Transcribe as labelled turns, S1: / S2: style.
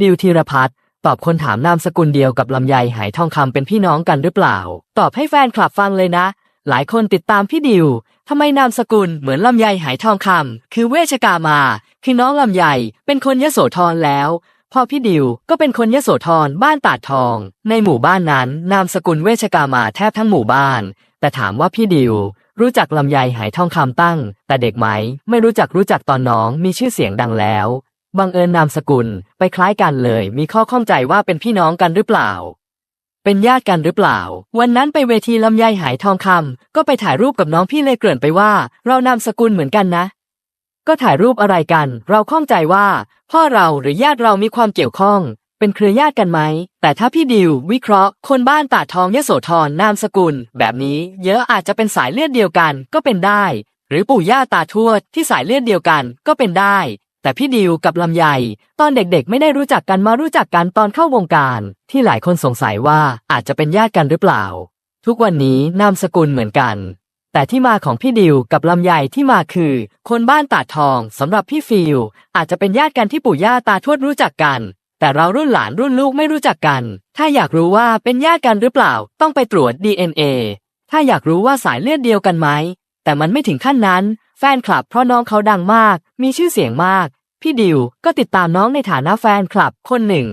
S1: ดิวธีรพัฒน์ตอบคนถามนามสกุลเดียวกับลำไยหายทองคำเป็นพี่น้องกันหรือเปล่า ตอบให้แฟนคลับฟังเลยนะ หลายคนติดตามพี่ดิวทำไมนามสกุลเหมือนลำไยหายทองคำคือเวชกามา คือน้องลำไยเป็นคนยโสธรแล้วพ่อพี่ดิวก็เป็นคนยโสธรบ้านตาดทอง ในหมู่บ้านนั้นนามสกุลเวชกามาแทบทั้งหมู่บ้าน แต่ถามว่าพี่ดิวรู้จักลำไยหายทองคำตั้ง แต่เด็กไหม ไม่รู้จักรู้จักตอนน้องมีชื่อเสียงดังแล้ว บังเอิญนามสกุลไปคล้ายกันเลย มีข้อข้องใจว่าเป็นพี่น้องกันหรือเปล่า เป็นญาติกันหรือเปล่า วันนั้นไปเวทีลำไยหายทองคำก็ไปถ่ายรูปกับน้องพี่เลยเกริ่นไปว่า เรานามสกุลเหมือนกันนะ ก็ถ่ายรูปอะไรกัน เราข้องใจว่า พ่อเราหรือญาติเรามีความเกี่ยวข้อง เป็นเครือญาติกันไหม แต่ถ้าพี่ดิว วิเคราะห์ คนบ้านตาทองยโสธรนามสกุล แบบนี้ เยอะอาจจะเป็นสายเลือดเดียวกันก็เป็นได้ หรือปู่ย่าตาทวดที่สายเลือดเดียวกันก็เป็นได้ แต่พี่ดิวกับลำไยตอนเด็กๆ ไม่ได้รู้จักกันมารู้จักกันตอนเข้าวงการ ที่หลายคนสงสัยว่าอาจจะเป็นญาติกันหรือเปล่า ทุกวันนี้นามสกุลเหมือนกัน แต่ที่มาของพี่ดิวกับลำไยที่มาคือ คนบ้านตาทองสำหรับพี่ฟิลอาจจะเป็นญาติกันที่ปู่ย่าตาทวดรู้จักกัน แต่เรารุ่นหลานรุ่นลูกไม่รู้จักกัน ถ้าอยากรู้ว่าเป็นญาติกันหรือเปล่า ต้องไปตรวจ DNA ถ้าอยากรู้ว่าสายเลือดเดียวกันไหม แต่มันไม่ถึงขั้นนั้น แฟนคลับเพราะน้องเขาดังมาก มีชื่อเสียงมาก พี่ดิวก็ติดตามน้องในฐานะแฟนคลับคนหนึ่ง